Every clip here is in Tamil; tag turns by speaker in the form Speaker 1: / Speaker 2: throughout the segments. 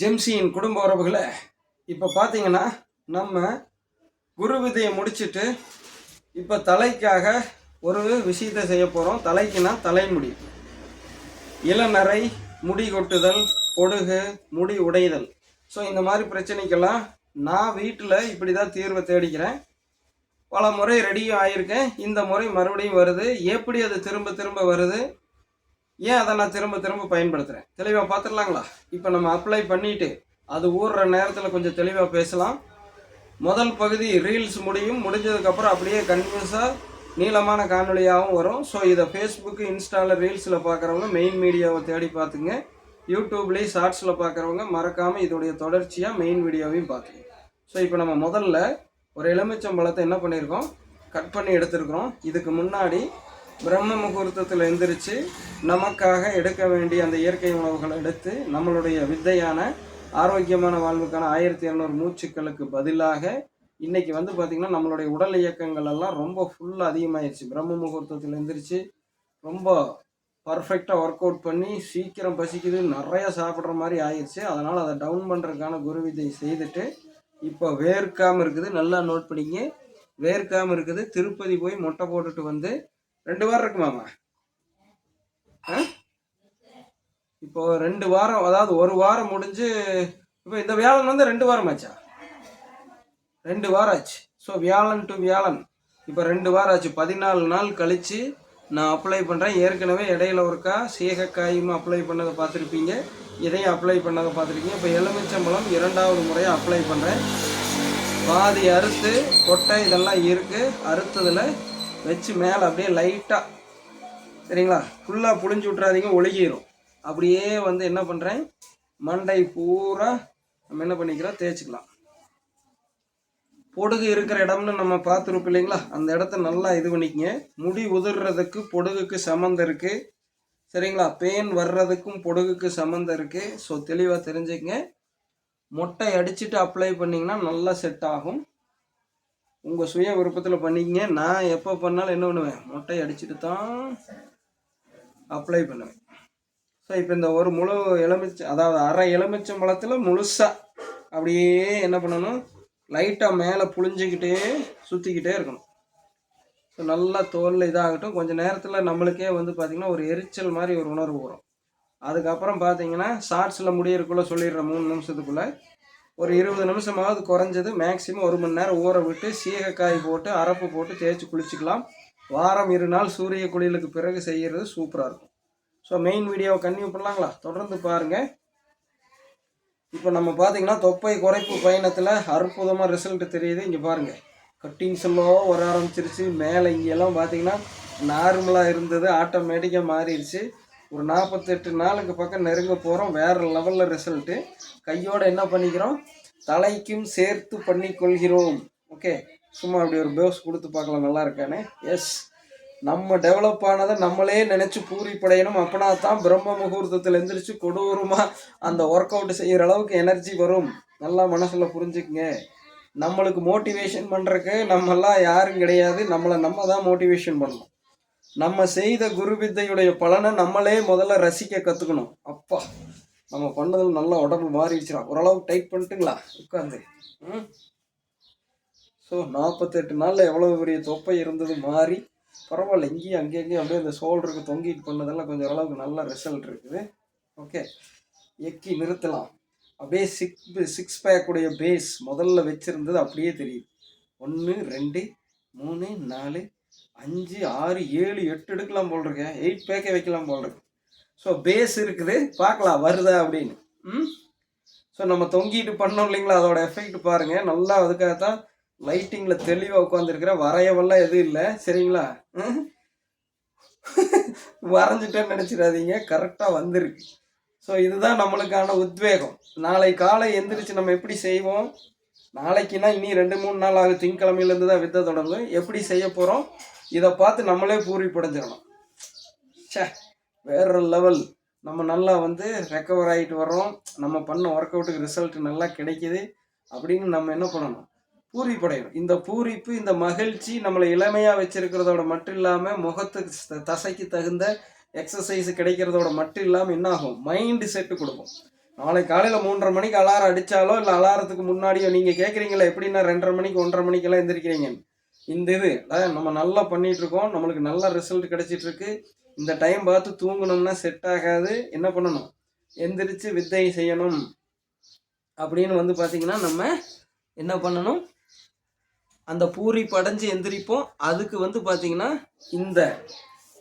Speaker 1: ஜெம்சியின் குடும்ப உறவுகளை இப்போ பார்த்தீங்கன்னா நம்ம குரு விதையை முடிச்சுட்டு இப்போ தலைக்காக ஒரு விஷயத்தை செய்ய போகிறோம் தலைக்குன்னா தலைமுடி. இளநரை முடி கொட்டுதல் பொடுகு முடி உடைதல். ஸோ இந்த மாதிரி பிரச்சனைக்கெல்லாம் நான் வீட்டில் இப்படி தான் தீர்வை தேடிக்கிறேன். பல முறை ரெடியும் ஆகியிருக்கேன் இந்த முறை மறுபடியும் வருது. எப்படி அது திரும்ப திரும்ப வருது? ஏன் அதை நான் திரும்ப திரும்ப பயன்படுத்துகிறேன் தெளிவாக பார்த்துடலாங்களா? இப்போ நம்ம அப்ளை பண்ணிட்டு அது ஊறுற நேரத்தில் கொஞ்சம் தெளிவாக பேசலாம். முதல் பகுதி ரீல்ஸ் முடியும். முடிஞ்சதுக்கப்புறம் அப்படியே கன்ஃபியூஸாக நீளமான காணொலியாகவும் வரும். ஸோ இதை ஃபேஸ்புக்கு இன்ஸ்டாவில் ரீல்ஸில் பார்க்குறவங்க மெயின் மீடியாவை தேடி பார்த்துங்க. யூடியூப்லேயும் ஷார்ட்ஸில் பார்க்குறவங்க மறக்காமல் இதோடைய தொடர்ச்சியாக மெயின் வீடியோவையும் பார்த்துங்க. ஸோ இப்போ நம்ம முதல்ல ஒரு எலுமிச்சம்பழத்தை என்ன பண்ணியிருக்கோம்? கட் பண்ணி எடுத்திருக்கிறோம். இதுக்கு முன்னாடி பிரம்ம முகூர்த்தத்தில் எந்திரிச்சு நமக்காக எடுக்க வேண்டிய அந்த இயற்கை உணவுகளை எடுத்து நம்மளுடைய வித்தையான ஆரோக்கியமான வாழ்வுக்கான ஆயிரத்தி இரநூறு மூச்சுக்களுக்கு பதிலாக இன்னைக்கு வந்து பார்த்திங்கன்னா நம்மளுடைய உடல் இயக்கங்கள் எல்லாம் ரொம்ப ஃபுல்லாக அதிகமாயிருச்சு. பிரம்ம முகூர்த்தத்தில் எந்திரிச்சு ரொம்ப பர்ஃபெக்டாக ஒர்க் அவுட் பண்ணி சீக்கிரம் பசிக்குது நிறைய சாப்பிட்ற மாதிரி ஆயிடுச்சு அதனால் அதை டவுன் பண்ணுறதுக்கான குரு வித்தை செய்துட்டு இப்போ வேர்க்காமல் இருக்குது. நல்லா நோட் பண்ணிங்க வேர்க்காமல் இருக்குது. திருப்பதி போய் மொட்டை போட்டுட்டு வந்து ரெண்டு வாரம் இருக்குமாமா ஆ? இப்போ ரெண்டு வாரம் அதாவது ஒரு வாரம் முடிஞ்சு இப்போ இந்த வியாழன் வந்து ரெண்டு வாரம் ஆச்சா? ரெண்டு வாரம் ஆச்சு. ஸோ வியாழன் டு வியாழன். இப்போ ரெண்டு வாரம் ஆச்சு. பதினாலு நாள் கழிச்சு நான் அப்ளை பண்ணுறேன் ஏற்கனவே இடையில ஒருக்கா சீகக்காயும் அப்ளை பண்ணதை பார்த்துருப்பீங்க. இதையும் அப்ளை பண்ணதை பார்த்துருக்கீங்க. இப்போ எலுமிச்சம்பழம் இரண்டாவது முறையாக அப்ளை பண்ணுறேன் பாதி அறுத்து கொட்டை இதெல்லாம் இருக்குது அறுத்ததில் வச்சு மேலே அப்படியே லைட்டாக சரிங்களா? ஃபுல்லாக புழிஞ்சு விட்றாதீங்க ஒழுகிடும் அப்படியே வந்து என்ன பண்ணுறேன் மண்டை பூரா நம்ம என்ன பண்ணிக்கிறோம் தேய்ச்சிக்கலாம். பொடுகு இருக்கிற இடம்னு நம்ம பார்த்துருப்போம் இல்லைங்களா? அந்த இடத்த நல்லா இது பண்ணிக்கங்க. முடி உதிர்றதுக்கு பொடுகுக்கு சம்மந்தம் இருக்குது சரிங்களா? பேன் வர்றதுக்கும் பொடுகுக்கு சம்மந்தம் இருக்குது ஸோ தெளிவாக தெரிஞ்சுக்கங்க. மொட்டை அடிச்சுட்டு அப்ளை பண்ணிங்கன்னா நல்லா செட் ஆகும். உங்கள் சுய விருப்பத்தில் பண்ணிக்கங்க. நான் எப்போ பண்ணாலும் என்ன பண்ணுவேன்? மொட்டை அடிச்சுட்டு தான் அப்ளை பண்ணுவேன். ஸோ இப்போ இந்த ஒரு முழு எலுமிச்சை அதாவது அரை எலுமிச்சம் பழத்தில் முழுசாக அப்படியே என்ன பண்ணணும்? லைட்டாக மேலே புழிஞ்சிக்கிட்டே சுற்றிக்கிட்டே இருக்கணும். ஸோ நல்லா தோலில் இதாகட்டும். கொஞ்சம் நேரத்தில் நம்மளுக்கே வந்து பார்த்திங்கன்னா ஒரு எரிச்சல் மாதிரி ஒரு உணர்வு வரும். அதுக்கப்புறம் பார்த்தீங்கன்னா ஷார்ட்ஸில் முடியறதுக்குள்ளே சொல்லிடுறேன் மூணு நிமிஷத்துக்குள்ளே ஒரு இருபது நிமிஷமாவது குறைஞ்சது மேக்ஸிமம் ஒரு மணி நேரம் ஊற விட்டு சீகக்காய் போட்டு அரப்பு போட்டு தேய்ச்சி குளிச்சுக்கலாம். வாரம் இரு நாள் சூரிய குளியலுக்கு பிறகு செய்கிறது சூப்பராக இருக்கும். ஸோ மெயின் வீடியோவை கன்டினியூ பண்ணலாங்களா? தொடர்ந்து பாருங்கள் இப்போ நம்ம பார்த்தீங்கன்னா தொப்பை குறைப்பு பயணத்தில் அற்புதமாக ரிசல்ட் தெரியுது. இங்கே பாருங்கள் கட்டிங்ஸ் எல்லாம் வர ஆரம்பிச்சிருச்சு. மேலே இங்கெல்லாம் பார்த்தீங்கன்னா நார்மலாக இருந்தது. ஆட்டோமேட்டிக்காக மாறிடுச்சு. ஒரு நாற்பத்தெட்டு நாளுக்கு பக்கம் நெருங்க போகிறோம் வேறு லெவலில் ரிசல்ட்டு கையோடு என்ன பண்ணிக்கிறோம்? தலைக்கும் சேர்த்து பண்ணி கொள்கிறோம் ஓகே சும்மா அப்படி ஒரு பேஸ் கொடுத்து பார்க்கலாம். நல்லா இருக்கானே? எஸ் நம்ம டெவலப் ஆனதை நம்மளே நினச்சி பூரிப்படையணும். அப்படின்னா தான் பிரம்ம முகூர்த்தத்தில் எந்திரிச்சு கொடூரமாக அந்த ஒர்க் அவுட் செய்கிற அளவுக்கு எனர்ஜி வரும். நல்லா மனசில் புரிஞ்சுக்குங்க. நம்மளுக்கு மோட்டிவேஷன் பண்ணுறக்கு நம்மெல்லாம் யாரும் கிடையாது. நம்மளை நம்ம தான் மோட்டிவேஷன் பண்ணணும். நம்ம செய்த குரு வித்தையுடைய பலனை நம்மளே முதல்ல ரசிக்க கற்றுக்கணும் அப்பா நம்ம பண்ணதில் நல்லா உடம்பு மாறிடுச்சுடா. ஓரளவு டைட் பண்ணிட்டுங்களா? உட்காந்து ம்? ஸோ நாற்பத்தெட்டு நாளில் எவ்வளோ பெரிய தொப்பை இருந்தது மாறி பரவாயில்ல இங்கேயும் அங்கேயும் அப்படியே இந்த ஷோல்டருக்கு தொங்கிட்டு பண்ணதெல்லாம் கொஞ்சம் ஓரளவுக்கு நல்ல ரிசல்ட் இருக்குது. ஓகே எக்கி நிறுத்தலாம். அப்படியே சிக்ஸ் சிக்ஸ் பேக்குடைய பேஸ் முதல்ல வச்சுருந்தது அப்படியே தெரியுது. ஒன்று ரெண்டு மூணு நாலு அஞ்சு ஆறு ஏழு எட்டு எடுக்கலாம் போல் இருக்கேன் எயிட் பேக்கே வைக்கலாம் போல் இருக்கு ஸோ பேஸ் இருக்குது. பார்க்கலாம் வருதா அப்படின்னு. ம்? ஸோ நம்ம தொங்கிட்டு பண்ணோம் இல்லைங்களா? அதோட எஃபெக்ட் பாருங்கள் நல்லா அதுக்காக தான் லைட்டிங்கில் தெளிவாக உட்காந்துருக்குறேன் வரையவெல்லாம் எதுவும் இல்லை. சரிங்களா? ம்? வரைஞ்சிட்டேன்னு நினச்சிடாதீங்க. கரெக்டாக வந்திருக்கு. ஸோ இதுதான் நம்மளுக்கான உத்வேகம். நாளை காலை எந்திரிச்சு நம்ம எப்படி செய்வோம்? நாளைக்குன்னா இனி ரெண்டு மூணு நாள் ஆகும் திங்கக்கிழமையிலேருந்து தான் வித்த தொடங்கும். எப்படி செய்ய போகிறோம் இதை பார்த்து நம்மளே பூரிப்படைஞ்சிடணும். ச்சே வேற லெவல் நம்ம நல்லா வந்து ரெக்கவர் ஆகிட்டு வர்றோம். நம்ம பண்ண ஒர்க் அவுட்டுக்கு ரிசல்ட் நல்லா கிடைக்குது அப்படின்னு நம்ம என்ன பண்ணணும்? பூரிப்படையணும். இந்த பூரிப்பு இந்த மகிழ்ச்சி நம்மளை இளமையாக வச்சிருக்கிறதோட மட்டும் இல்லாமல் முகத்துக்கு தசைக்கு தகுந்த எக்ஸசைஸ் கிடைக்கிறதோட மட்டும் இல்லாமல் என்ன ஆகும்? மைண்டு செட்டு கொடுக்கும். நாளைக்கு காலையில் மூன்றரை மணிக்கு அலாரம் அடித்தாலோ இல்லை அலாரத்துக்கு முன்னாடியோ நீங்கள் கேட்குறீங்களா எப்படின்னா ரெண்டரை மணிக்கு ஒன்றரை மணிக்கெல்லாம் எந்திரிக்கிறீங்க இந்த இது அதான் நம்ம நல்லா பண்ணிட்டு இருக்கோம் நம்மளுக்கு நல்ல ரிசல்ட் கிடைச்சிட்டு இருக்கு இந்த டைம் பார்த்து தூங்கணும்னா செட் ஆகாது. என்ன பண்ணணும்? எந்திரிச்சு வித்தை செய்யணும். அப்படின்னு வந்து பார்த்தீங்கன்னா நம்ம என்ன பண்ணணும்? அந்த பூரி படைஞ்சு எந்திரிப்போம். அதுக்கு வந்து பார்த்தீங்கன்னா இந்த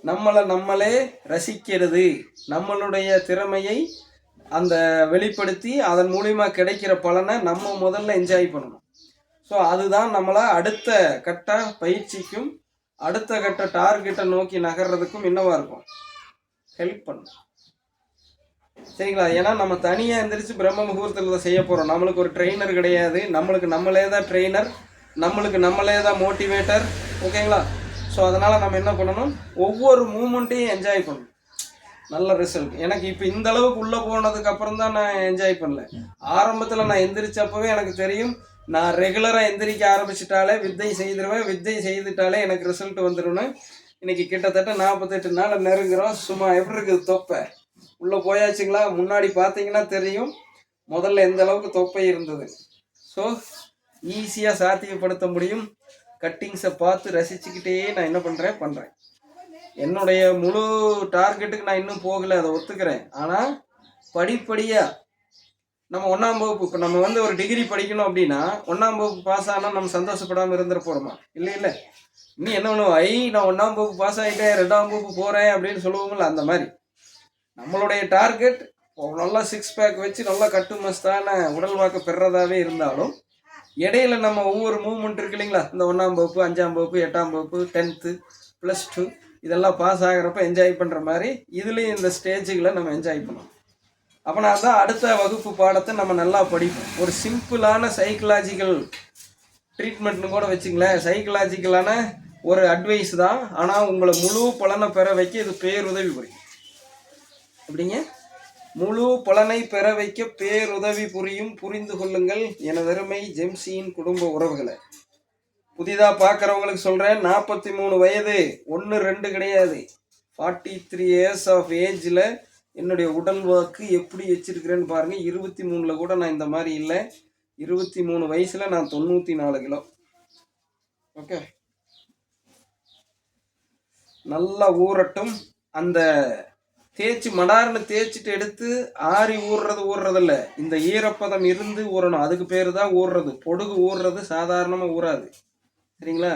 Speaker 1: நம்மளை நம்மளே ரசிக்கிறது நம்மளுடைய திறமையை அந்த வெளிப்படுத்தி அதன் மூலிமா கிடைக்கிற பலனை நம்ம முதல்ல என்ஜாய் பண்ணணும். ஸோ அதுதான் நம்மளை அடுத்த கட்ட பயிற்சிக்கும் அடுத்த கட்ட டார்கெட்டை நோக்கி நகர்றதுக்கும் என்னவா இருக்கும். ஹெல்ப் பண்ணும் சரிங்களா? ஏன்னா நம்ம தனியாக எந்திரிச்சு பிரம்ம முகூர்த்தத்தில் செய்ய போகிறோம் நம்மளுக்கு ஒரு ட்ரெயினர் கிடையாது. நம்மளுக்கு நம்மளே தான் ட்ரெயினர் நம்மளுக்கு நம்மளே தான் மோட்டிவேட்டர் ஓகேங்களா? ஸோ அதனால் நம்ம என்ன பண்ணணும்? ஒவ்வொரு மூமெண்ட்டையும் என்ஜாய் பண்ணணும். நல்ல ரிசல்ட் எனக்கு இப்போ இந்த அளவுக்கு உள்ளே போனதுக்கு அப்புறம் தான் நான் என்ஜாய் பண்ணல. ஆரம்பத்தில் நான் எந்திரிச்சப்பவே எனக்கு தெரியும். நான் ரெகுலராக எந்திரிக்க ஆரம்பிச்சிட்டாலே வித்தை செய்திருவேன். வித்தை செய்துட்டாலே எனக்கு ரிசல்ட் வந்துடும்னு இன்னைக்கு கிட்டத்தட்ட நாற்பத்தெட்டு நாள் நெருங்குறோம். சும்மா எப்படி இருக்குது தொப்பை? உள்ளே போயாச்சுங்களா? முன்னாடி பார்த்தீங்கன்னா தெரியும் முதல்ல எந்த அளவுக்கு தொப்பை இருந்தது. ஸோ ஈஸியாக சாத்தியப்படுத்த முடியும். கட்டிங்ஸை பார்த்து ரசிச்சுக்கிட்டே நான் என்ன பண்ணுறேன் பண்ணுறேன் என்னுடைய முழு டார்கெட்டுக்கு நான் இன்னும் போகலை அதை ஒத்துக்கிறேன். ஆனால் படிப்படியாக நம்ம ஒன்றாம் வகுப்பு இப்போ நம்ம வந்து ஒரு டிகிரி படிக்கணும் அப்படின்னா ஒன்றாம் வகுப்பு பாஸ் ஆனால் நம்ம சந்தோஷப்படாமல் இருந்துட போகிறோமா இல்லை இல்லை. இன்னும் என்ன பண்ணுவோம் ஐ நான் ஒன்றாம் வகுப்பு பாஸ் ஆகிட்டேன் ரெண்டாம் வகுப்பு போகிறேன் அப்படின்னு சொல்லுவோம்ல அந்த மாதிரி. நம்மளுடைய டார்கெட் நல்லா சிக்ஸ் பேக் வச்சு நல்லா கட்டு மஸ்தான உடல் வாக்கு பெறதாவே இருந்தாலும் இடையில நம்ம ஒவ்வொரு மூவ்மெண்ட் இருக்கு இல்லைங்களா? இந்த ஒன்றாம் வகுப்பு அஞ்சாம் வகுப்பு எட்டாம் வகுப்பு டென்த்து ப்ளஸ் டூ இதெல்லாம் பாஸ் ஆகிறப்ப என்ஜாய் பண்ணுற மாதிரி இதுலேயும் இந்த ஸ்டேஜுகளை நம்ம என்ஜாய் பண்ணோம் அப்போ நான் தான் அடுத்த வகுப்பு பாடத்தை நம்ம நல்லா படிப்போம். ஒரு சிம்பிளான சைக்கலாஜிக்கல் ட்ரீட்மெண்ட்னு கூட வச்சுங்களேன். சைக்கலாஜிக்கலான ஒரு அட்வைஸ் தான். ஆனால் உங்களை முழு பலனை பெற வைக்க இது பேருதவி புரியும். அப்படிங்க முழு பலனை பெற வைக்க பேருதவி புரியும். புரிந்து கொள்ளுங்கள். எனதருமை ஜெம்சியின் குடும்ப உறவுகளை. புதிதாக பார்க்குறவங்களுக்கு சொல்கிறேன் நாற்பத்தி மூணு வயது ஒன்று ரெண்டு கிடையாது. ஃபார்ட்டி த்ரீ இயர்ஸ் ஆஃப் ஏஜில் என்னுடைய உடல் வாக்கு எப்படி வச்சிருக்கிறேன்னு பாருங்கள் இருபத்தி மூணில் கூட நான் இந்த மாதிரி இல்லை. இருபத்தி மூணு வயசில் நான் தொண்ணூற்றி நாலு கிலோ. ஓகே நல்லா ஊறட்டும். அந்த தேய்ச்சி மடார்னு தேய்ச்சிட்டு எடுத்து ஆறி ஊறுறது ஊறுறதில்ல. இந்த ஈரப்பதம் இருந்து ஊறணும். அதுக்கு பேர் தான் ஊறுறது. பொடுகு ஊறுறது சாதாரணமாக ஊறாது. சரிங்களா?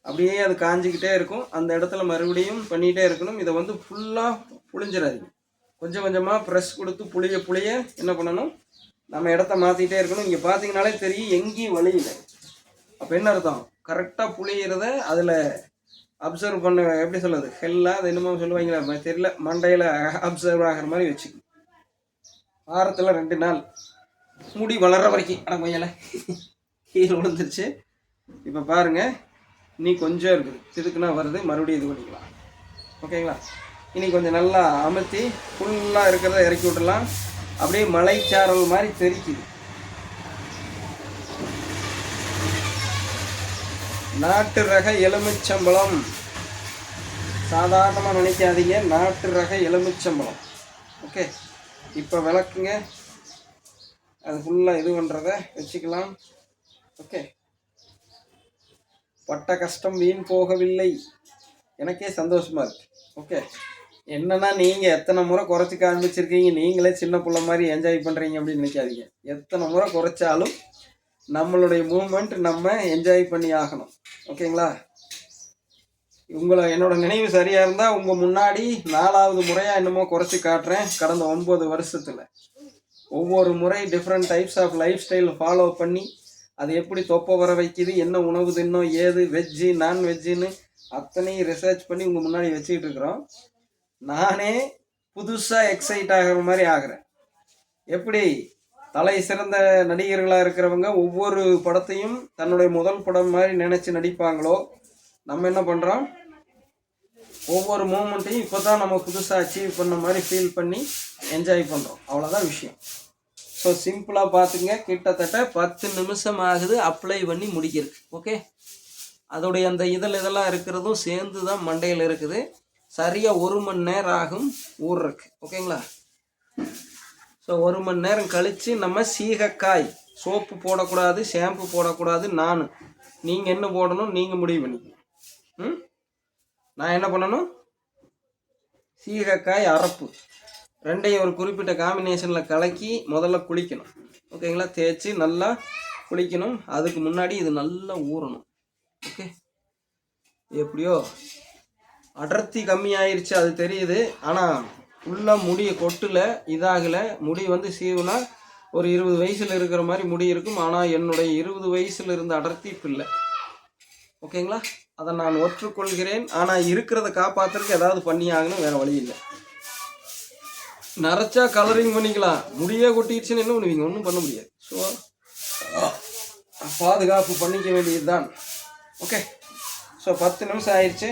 Speaker 1: அப்படியே அது காஞ்சிக்கிட்டே இருக்கும். அந்த இடத்துல மறுபடியும் பண்ணிகிட்டே இருக்கணும். இதை வந்து ஃபுல்லாக புழிஞ்சிடாதீங்க. கொஞ்சம் கொஞ்சமாக ப்ரெஸ் கொடுத்து புளிய புளிய என்ன பண்ணணும்? நம்ம இடத்த மாற்றிக்கிட்டே இருக்கணும். இங்கே பார்த்தீங்கனாலே தெரியும் எங்கேயும் வழி இல்லை. அப்போ என்ன அர்த்தம்? கரெக்டாக புளியிறத அதில் அப்சர்வ் பண்ண எப்படி சொல்லுது ஹெல்லாக அது என்னமோ சொல்லுவாங்களா தெரியல. மண்டையில் அப்சர்வ் ஆகிற மாதிரி வச்சுக்கணும். வாரத்தில் ரெண்டு நாள். முடி வளர்ற வரைக்கும். ஆனால் முயல. கீழே விழுந்துருச்சு. இப்போ பாருங்க நீ கொஞ்சம் இருக்குது. திடுக்குன்னா வருது. மறுபடியும் இது பண்ணிக்கலாம். ஓகேங்களா? இனி கொஞ்சம் நல்லா அமுத்தி ஃபுல்லாக இருக்கிறத இறக்கி விட்டுலாம் அப்படியே மலைச்சாரல் மாதிரி தெரிக்குது. நாட்டு ரக எலுமிச்சம்பழம். சாதாரணமாக நினைக்காதீங்க நாட்டு ரக எலுமிச்சம்பழம். ஓகே இப்போ விளக்குங்க. அது ஃபுல்லாக இது பண்ணுறத வச்சுக்கலாம். ஓகே பட்ட கஷ்டம் வீண் போகவில்லை. எனக்கே சந்தோஷமாக இருக்கு. ஓகே என்னன்னா நீங்க எத்தனை முறை குறைச்சி காமிச்சிருக்கீங்க நீங்களே சின்ன பிள்ளை மாதிரி என்ஜாய் பண்றீங்க அப்படின்னு நினைக்காதீங்க. எத்தனை முறை குறைச்சாலும் நம்மளுடைய மூமெண்ட் நம்ம என்ஜாய் பண்ணி ஆகணும். ஓகேங்களா? உங்களை என்னோட நினைவு சரியா இருந்தா உங்க முன்னாடி நாலாவது முறையா என்னமோ குறைச்சி காட்டுறேன் கடந்த ஒன்பது வருஷத்துல. ஒவ்வொரு முறை different types of lifestyle follow பண்ணி அது எப்படி தொப்பை வர வைக்குது என்ன உணவு தின்னும் ஏது வெஜ்ஜு நான்வெஜ்ஜுன்னு அத்தனையும் ரிசர்ச் பண்ணி உங்கள் முன்னாடி வச்சுக்கிட்டு இருக்கிறோம். நானே புதுசாக எக்ஸைட் ஆகிற மாதிரி ஆகிறேன். எப்படி? தலை சிறந்த நடிகர்களாக இருக்கிறவங்க ஒவ்வொரு படத்தையும் தன்னுடைய முதல் படம் மாதிரி நினச்சி நடிப்பாங்களோ நம்ம என்ன பண்ணுறோம் ஒவ்வொரு மூமெண்ட்டையும் இப்போ தான் நம்ம புதுசாக அச்சீவ் பண்ண மாதிரி ஃபீல் பண்ணி என்ஜாய் பண்ணுறோம் அவ்வளோதான் விஷயம். ஸோ சிம்பிளாக பார்த்துங்க கிட்டத்தட்ட பத்து நிமிஷம் ஆகுது அப்ளை பண்ணி முடிக்கிறது ஓகே அதோடைய அந்த இதழ் இதெல்லாம் இருக்கிறதும் சேர்ந்து தான் மண்டையில் இருக்குது. சரியாக ஒரு மணி நேரம் ஆகும் ஊறுறக்கு ஓகேங்களா? ஸோ ஒரு மணி நேரம் கழித்து நம்ம சீகக்காய் சோப்பு போடக்கூடாது ஷாம்பு போடக்கூடாது நான். நீங்கள் என்ன போடணும் நீங்கள் முடிவு பண்ணிக்கணும் ம்? நான் என்ன பண்ணணும்? சீகக்காய் அரப்பு. ரெண்டையும் ஒரு குறிப்பிட்ட காம்பினேஷனில் கலக்கி முதல்ல குளிக்கணும். ஓகேங்களா? தேய்ச்சி நல்லா குளிக்கணும். அதுக்கு முன்னாடி இது நல்லா ஊறணும். ஓகே? எப்படியோ அடர்த்தி கம்மியாயிருச்சு அது தெரியுது. ஆனால் உள்ள முடிய கொட்டில் இதாகலை. முடி வந்து சீவுனா ஒரு இருபது வயசில் இருக்கிற மாதிரி முடி இருக்கும். ஆனால் என்னுடைய இருபது வயசில் இருந்த அடர்த்தி இப்போ இல்லை. ஓகேங்களா? அதை நான் ஒற்றுக்கொள்கிறேன். ஆனால் இருக்கிறத காப்பாற்றுறதுக்கு ஏதாவது பண்ணி ஆகணும் வேறு வழி இல்லை. நரைச்சா கலரிங் பண்ணிக்கலாம். முடியே கொட்டிடுச்சுன்னு என்ன பண்ணுவீங்க? ஒன்றும் பண்ண முடியாது. ஸோ பாதுகாப்பு பண்ணிக்க வேண்டியது தான் ஓகே ஸோ பத்து நிமிஷம் ஆயிடுச்சு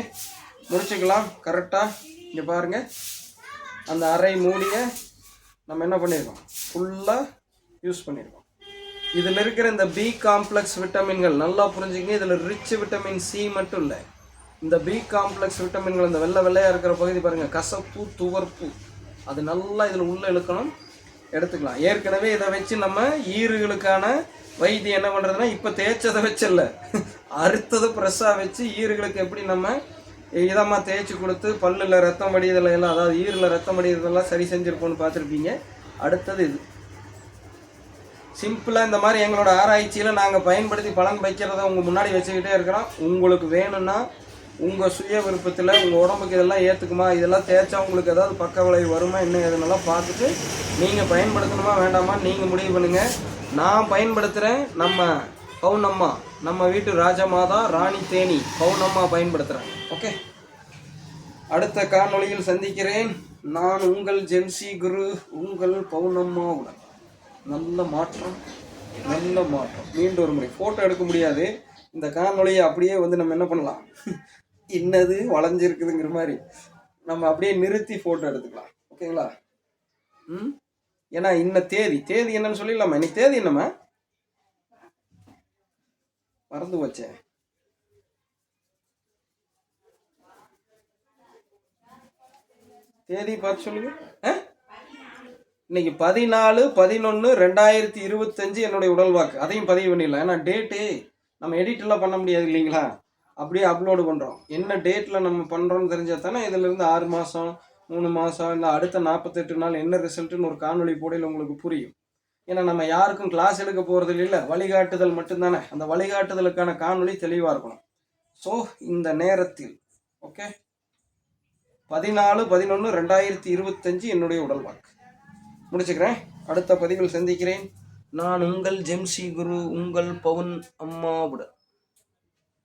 Speaker 1: முடிச்சுக்கலாம். கரெக்டாக இங்கே பாருங்கள் அந்த அரை மூடியை நம்ம என்ன பண்ணியிருக்கோம் ஃபுல்லாக யூஸ் பண்ணியிருக்கோம் இதில் இருக்கிற இந்த பி காம்ப்ளெக்ஸ் விட்டமின்கள் நல்லா புரிஞ்சுக்கங்க. இதில் ரிச் விட்டமின் சி மட்டும் இல்லை. இந்த பி காம்ப்ளெக்ஸ் விட்டமின்கள் இந்த வெள்ளை வெள்ளையாக இருக்கிற பகுதி பாருங்கள் கசப்பு துவர்ப்பு. அது நல்லா இதில் உள்ளே இழுக்கணும். எடுத்துக்கலாம். ஏற்கனவே இதை வச்சு நம்ம ஈறுகளுக்கான வைத்தியம் என்ன பண்ணுறதுன்னா இப்போ தேய்ச்சதை வச்சல அறுத்தது ப்ரெஷ்ஷாக வச்சு ஈறுகளுக்கு எப்படி நம்ம இதமாக தேய்ச்சி கொடுத்து பல்லில் ரத்தம் வடியதில் எல்லாம் அதாவது ஈரில் ரத்தம் வடியதெல்லாம் சரி செஞ்சுருப்போம்னு பார்த்துருப்பீங்க. அடுத்தது இது. சிம்பிளாக இந்த மாதிரி எங்களோட ஆராய்ச்சியில் நாங்கள் பயன்படுத்தி பலன் வைக்கிறத உங்கள் முன்னாடி வச்சுக்கிட்டே இருக்கிறோம். உங்களுக்கு வேணும்னா உங்கள் சுய விருப்பத்தில் உங்கள் உடம்புக்கு இதெல்லாம் ஏற்றுக்குமா இதெல்லாம் தேய்ச்சா உங்களுக்கு ஏதாவது பக்க விளைவு வருமா என்ன எதுனெல்லாம் பார்த்துட்டு நீங்கள் பயன்படுத்தணுமா வேண்டாமா நீங்கள் முடிவு பண்ணுங்கள் நான் பயன்படுத்துகிறேன் நம்ம பவுனம்மா நம்ம வீட்டு ராஜமாதா ராணி தேனி பவுனம்மா பயன்படுத்துகிறாங்க ஓகே? அடுத்த காணொளியில் சந்திக்கிறேன். நான் உங்கள் ஜென்சி குரு உங்கள் பவுனம்மாவுடன் நல்ல மாற்றம் நல்ல மாற்றம். மீண்டும் ஒரு முறை. ஃபோட்டோ எடுக்க முடியாது. இந்த காணொலியை அப்படியே வந்து நம்ம என்ன பண்ணலாம்? என்னது வளைஞ்சிருக்குதுங்கிற மாதிரி. நம்ம அப்படியே நிறுத்தி ஃபோட்டோ எடுத்துக்கலாம். ஓகேங்களா? ம்? ஏன்னா இன்ன தேதி. தேதி என்னன்னு சொல்லிடலாமா? இன்னைக்கு தேதி என்னம்மா? மறந்து வச்சேன் தேதி பார்த்து சொல்லுங்க. ஆ? இன்னைக்கு பதினாலு பதினொன்று ரெண்டாயிரத்தி இருபத்தஞ்சு என்னுடைய உடல் வாக்கு. அதையும் பதிவு பண்ணிடலாம். ஏன்னா டேட்டு நம்ம எடிட்டெல்லாம் பண்ண முடியாது இல்லைங்களா? அப்படியே அப்லோடு பண்ணுறோம் என்ன டேட்டில் நம்ம பண்ணுறோம்னு தெரிஞ்சால் தானே இதிலிருந்து ஆறு மாதம் மூணு மாதம் இல்லை அடுத்த நாற்பத்தெட்டு நாள் என்ன ரிசல்ட்டுன்னு ஒரு காணொளி போடையில் உங்களுக்கு புரியும். ஏன்னா நம்ம யாருக்கும் கிளாஸ் எடுக்க போகிறது இல்லை வழிகாட்டுதல் மட்டும்தானே. அந்த வழிகாட்டுதலுக்கான காணொளி தெளிவாக இருக்கணும். ஸோ இந்த நேரத்தில் ஓகே பதினாலு பதினொன்று ரெண்டாயிரத்தி இருபத்தஞ்சு என்னுடைய உடல் வாக்கு. முடிச்சுக்கிறேன். அடுத்த பதிவில் சந்திக்கிறேன். நான் உங்கள் ஜெம்சி குரு உங்கள் பவுன் அம்மாவுடன்.